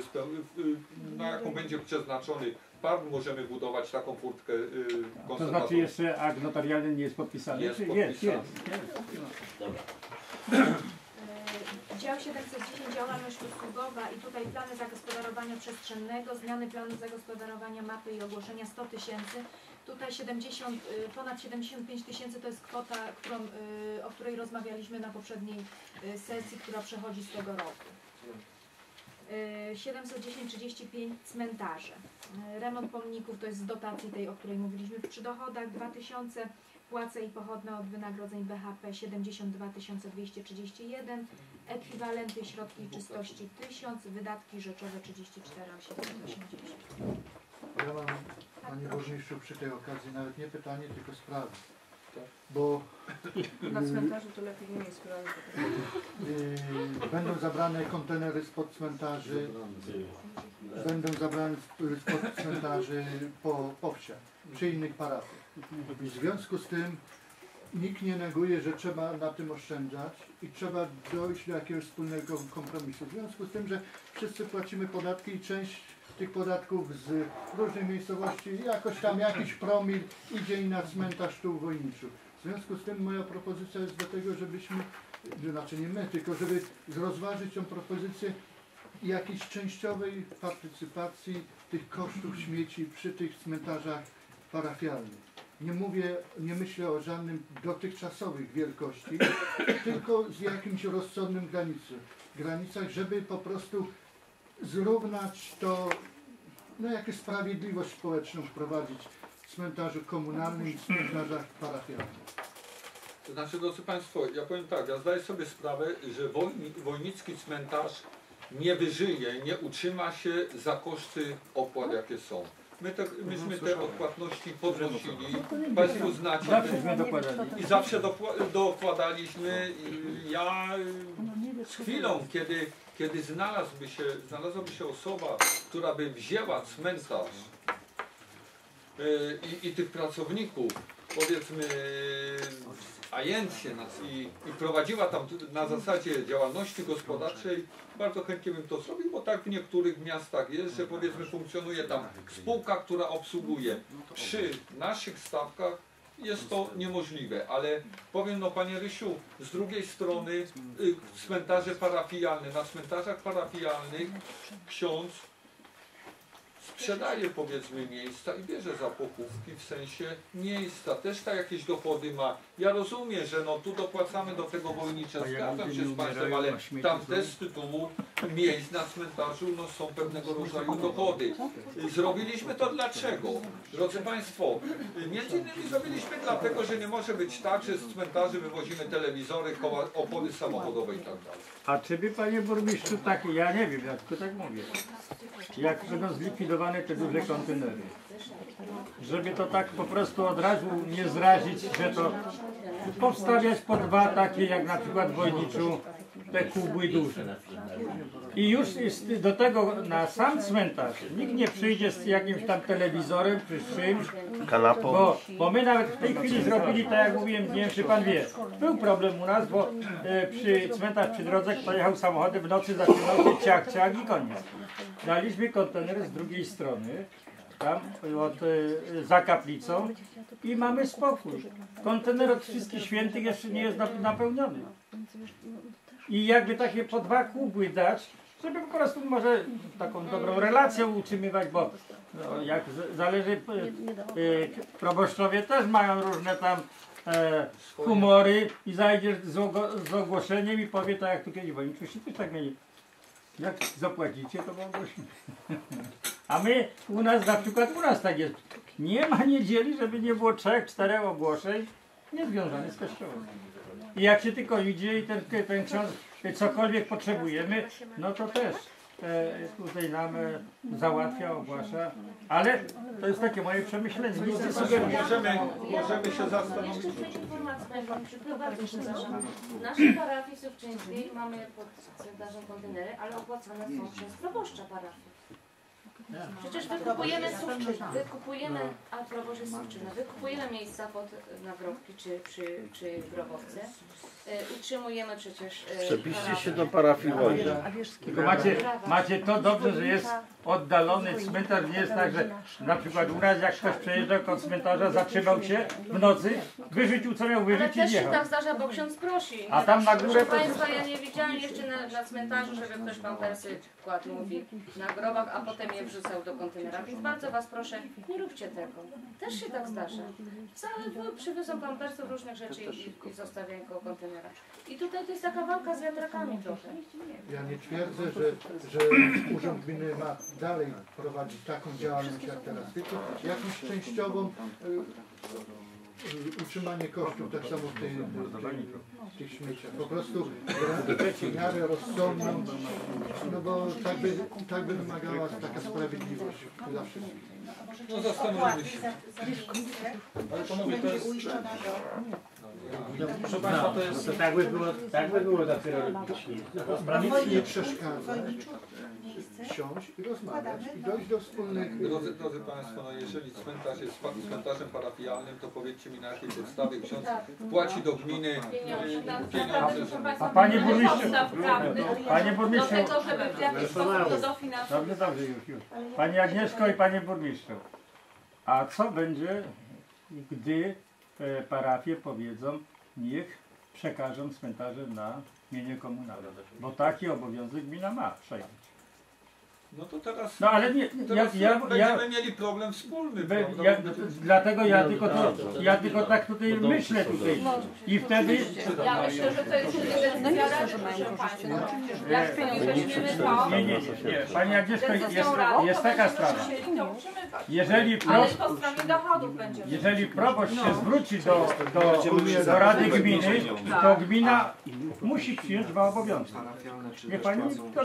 speł- y, na jaką będzie przeznaczony park, możemy budować taką furtkę y, To znaczy jeszcze akt notarialny nie jest podpisany? Jest Czy podpisany. Jest, jest, jest. E, Dział 710 działalność usługowa i tutaj plany zagospodarowania przestrzennego, zmiany planu zagospodarowania mapy i ogłoszenia 100 tysięcy. Tutaj 70, y, ponad 75 tysięcy to jest kwota, którą, y, o której rozmawialiśmy na poprzedniej y, sesji, która przechodzi z tego roku. Y, 710-35 cmentarze. Y, Remont pomników to jest z dotacji tej, o której mówiliśmy przy dochodach 2000, płace i pochodne od wynagrodzeń BHP 72 231, ekwiwalenty środki czystości 1000, wydatki rzeczowe 34 880. Ja mam, Panie Burmistrzu, przy tej okazji nawet nie pytanie, tylko sprawę. Bo Na cmentarzu to lepiej nie jest sprawy. będą zabrane kontenery spod cmentarzy, będą zabrane sp- spod cmentarzy po, po wsiach, przy innych parafiach. W związku z tym nikt nie neguje, że trzeba na tym oszczędzać i trzeba dojść do jakiegoś wspólnego kompromisu. W związku z tym, że wszyscy płacimy podatki i część tych podatków z różnych miejscowości, jakoś tam jakiś promil idzie i na cmentarz tu w Wojniczu. W związku z tym moja propozycja jest do tego, żebyśmy, znaczy nie my, tylko żeby rozważyć tą propozycję jakiejś częściowej partycypacji tych kosztów śmieci przy tych cmentarzach parafialnych. Nie mówię, nie myślę o żadnym dotychczasowych wielkości, tylko z jakimś rozsądnym granicy, granicach, żeby po prostu zrównać to, no jakąś sprawiedliwość społeczną wprowadzić w cmentarzu komunalnym i w cmentarzach parafialnych. Znaczy, drodzy Państwo, ja powiem tak, ja zdaję sobie sprawę, że wojni, wojnicki cmentarz nie wyżyje, nie utrzyma się za koszty opłat, jakie są. My te, myśmy te odpłatności podnosili, Państwo znacie, dokładali. i zawsze dokładaliśmy. Ja y, z chwilą, kiedy, kiedy znalazłby się, znalazłaby się osoba, która by wzięła cmentarz y, i, i tych pracowników, powiedzmy, agencję nas i, i prowadziła tam na zasadzie działalności gospodarczej, bardzo chętnie bym to zrobił, bo tak w niektórych miastach jest, że powiedzmy funkcjonuje tam spółka, która obsługuje. Przy naszych stawkach jest to niemożliwe, ale powiem no panie Rysiu, z drugiej strony y, cmentarze parafialne, na cmentarzach parafialnych ksiądz sprzedaje powiedzmy miejsca i bierze za pochówki w sensie miejsca, też tak jakieś dochody ma. Ja rozumiem, że no tu dopłacamy do tego wojnicza, zgadzam się z Państwem, ale tam też z tytułu miejsc na cmentarzu no, są pewnego rodzaju dochody. Zrobiliśmy to dlaczego? Drodzy Państwo, między innymi zrobiliśmy dlatego, że nie może być tak, że z cmentarzy wywozimy telewizory, koła, opony samochodowe i tak dalej. A czy by panie burmistrzu tak, ja nie wiem, ja tylko tak mówię. Jak będą te duże kontenery. Żeby to tak po prostu od razu nie zrazić, że to powstawiać po dwa takie jak na przykład w Wojniczu te kubły duże. I już jest do tego na sam cmentarz nikt nie przyjdzie z jakimś tam telewizorem czy z czymś, Kanapą. bo, bo my nawet w tej chwili zrobili, tak jak mówiłem, nie wiem czy pan wie, był problem u nas, bo e, przy cmentarz przy drodze kto jechał samochodem w nocy zaczynał się ciach, ciach i koniec. Daliśmy kontener z drugiej strony, tam od, e, za kaplicą i mamy spokój. Kontener od wszystkich świętych jeszcze nie jest nap- napełniony. I jakby takie po dwa kubły dać, żeby po prostu może taką dobrą relację utrzymywać, bo no, jak zależy, y, proboszczowie też mają różne tam e, humory i zajdziesz z, ogo- z ogłoszeniem i powie tak jak tu kiedyś Wojniczu się też tak mieli. Jak zapłacicie, to wam ogłosimy. A my, u nas na przykład, u nas tak jest. Nie ma niedzieli, żeby nie było trzech, czterech ogłoszeń niezwiązanych z kościołem. I jak się tylko idzie i ten, ten ksiądz cokolwiek potrzebujemy, no to też e, tutaj nam e, załatwia, ogłasza. Ale to jest takie moje przemyślenie. Nic nie sugeruję. Możemy, możemy się zastanowić. Jeszcze Panie Burmistrzu, bardzo przepraszam. W naszej parafii Sówczyńskiej mamy pod cmentarzem kontenery, ale opłacane są przez proboszcza parafii. Przecież wykupujemy, wykupujemy, a propos, że Suwczyna, wykupujemy miejsca pod nagrobki czy, czy, czy grobowce. Y, Utrzymujemy przecież y, Przepiszcie się do parafii. Tylko macie, macie to dobrze, że jest oddalony cmentarz. Nie jest tak, że na przykład u nas jak ktoś przejeżdżał koło cmentarza, zatrzymał się w nocy, wyrzucił co miał Ale wyrzucić i też się tak zdarza, bo ksiądz prosi. A tam na górę Proszę Państwa, ja nie widziałam jeszcze na, na cmentarzu, żeby ktoś pampersy kładł, mówi, na grobach, a potem je wrzucał do kontenera. Więc bardzo Was proszę, nie róbcie tego. Też się tak zdarza. Całe przywiozą pampersów różnych rzeczy i, i zostawiają koło kontenera. I tutaj to jest taka walka z wiatrakami trochę. Ja nie twierdzę, że, że Urząd Gminy ma dalej prowadzić taką działalność jak teraz, tylko jakąś częściową y, utrzymanie kosztów, tak samo w, w tych śmieciach. Po prostu w miarę rozsądną, no bo tak by, tak by wymagała taka sprawiedliwość dla wszystkich. No zastanówmy się. Ale panowie, to jest... Proszę Państwa, to jest... To tak by było, tak by było dopiero logicznie. Nic nie przeszkadza siąść i rozmawiać i dojść do wspólnych... Drodzy, drodzy Państwo, no jeżeli cmentarz jest cmentarzem parafialnym, to powiedzcie mi na jakiej podstawie ksiądz płaci do gminy Pieniądze, A panie burmistrzu, panie do burmistrzu, tego, żeby w jakiś sposób to dofinansować. dobrze, dobrze, już, już. Pani Agnieszko i panie burmistrzu, a co będzie, gdy parafie powiedzą, niech przekażą cmentarze na mienie komunalne? Bo taki obowiązek gmina ma przejąć. No to teraz, No ale nie, ja, teraz ja, ja, będziemy mieli problem wspólny. Be- prawda? Ja, dlatego ja tylko, to, ja tylko tak tutaj myślę tutaj. I wtedy Ja myślę, że to jest Rady, proszę Państwa. Jak sobie weźmiemy to, nie, nie, nie, nie. Pani Agnieszko, jest, jest to taka sprawa. to. Jeżeli Ale pro, jeżeli proboszcz się zwróci do, do, do Rady Gminy, to gmina musi przyjąć dwa obowiązki. Nie pani to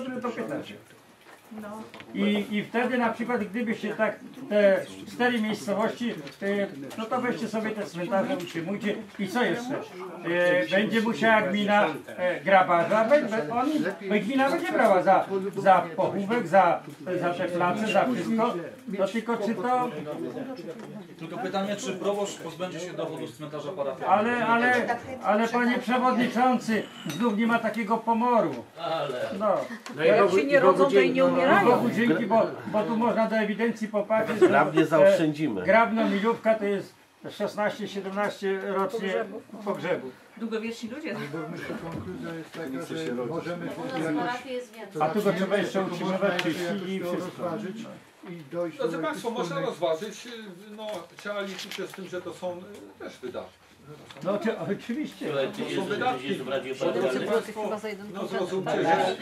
pytacie. I, I wtedy na przykład gdyby się tak te cztery miejscowości, e, no to weźcie sobie te cmentarze, utrzymujcie i co jeszcze? E, będzie musiała gmina e, grabarza, be- be- oni, bo gmina będzie brała za, za pochówek, za, za te place, za wszystko, no tylko czy to, Tylko pytanie, czy proboszcz pozbędzie się dochodu z cmentarza parafialnego? ale, ale, ale panie przewodniczący, znów nie ma takiego pomoru. No. No i Bogu, się nie rodzą, to i nie Bogu umierają. dzięki, bo, bo tu można do ewidencji popatrzeć. Prawnie że, zaoszczędzimy. Grabno milówka to jest 16-17 rocznie pogrzebu. Długowieczni ludzie. Burmistrzu, konkluzja jest taka, że możemy jakoś parafii jest więcej. A tylko trzeba jeszcze utrzymywać jakoś i wszystko. i dojść Drodzy Państwo, można rozważyć, y, no trzeba liczyć się z tym, że to są y, też wydatki. No oczy, oczywiście. To są wydatki. Drodzy Państwo, Chyba za jeden no zrozumcie, że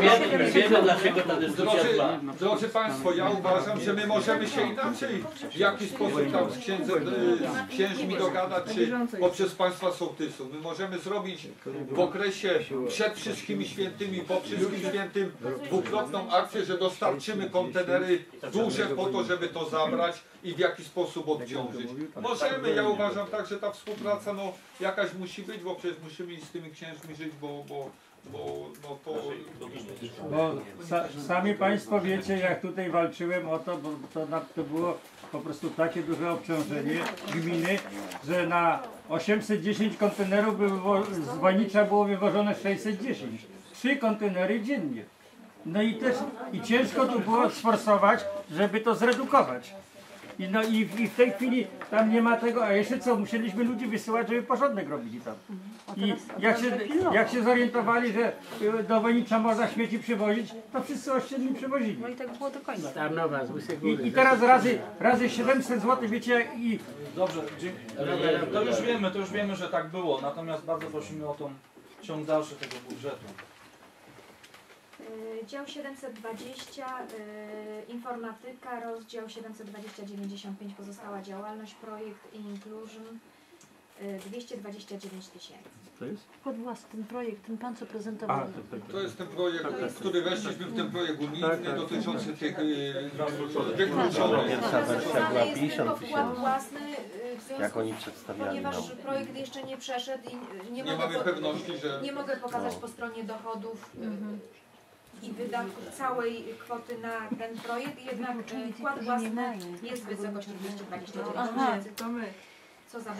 Wiemy, wiemy dlaczego ta dyskusja Drodzy, trwa. drodzy Państwo, ja uważam, że my możemy się inaczej w jakiś sposób tam z księdzem, y, z księżmi dogadać, czy poprzez Państwa sołtysów. My możemy zrobić w okresie przed wszystkimi świętymi, po wszystkim świętym dwukrotną akcję, że dostarczymy kontenery duże po to, żeby to zabrać i w jakiś sposób odciążyć. Możemy, ja uważam tak, że ta współpraca no jakaś musi być, bo przecież musimy z tymi księżmi żyć, bo, bo, bo no to... Bo sa, sami Państwo wiecie, jak tutaj walczyłem o to, bo to, na, to było po prostu takie duże obciążenie gminy, że na 810 kontenerów z Wonicza było wywożone 610. Trzy kontenery dziennie. No i też i ciężko tu było sforsować, żeby to zredukować. I, no i, w- i w tej chwili tam nie ma tego, a jeszcze co, musieliśmy ludzi wysyłać, żeby porządek robili tam. I jak się, jak się zorientowali, że y, do Wonicza można śmieci przywozić, to wszyscy oszczędni przywozili. No i tak było do końca. Tarnowa z Łysej Góry. I, I teraz razy, razy 700 zł, wiecie, i Dobrze, dziękuję. To już wiemy, to już wiemy, że tak było. Natomiast bardzo prosimy o tą ciąg dalszy tego budżetu. Y, Dział 720, y, informatyka, rozdział 720-95, pozostała działalność, projekt Inclusion, y, 229 tysięcy. Pod własny ten projekt, ten pan co prezentował. To jest ten projekt, który weszliśmy w ten projekt unijny dotyczący tych y, wykluczonych. Była Znany jest 50 tylko tysięcy. wkład własny y, w związku jak oni przedstawiali Ponieważ nam. projekt jeszcze nie przeszedł i nie, Nie mogę, mamy po, pewności, że nie mogę pokazać No. po stronie dochodów y, i wydatków całej kwoty na ten projekt, jednak y, wkład własny jest w wysokości 229 Aha, tysięcy, to my. co za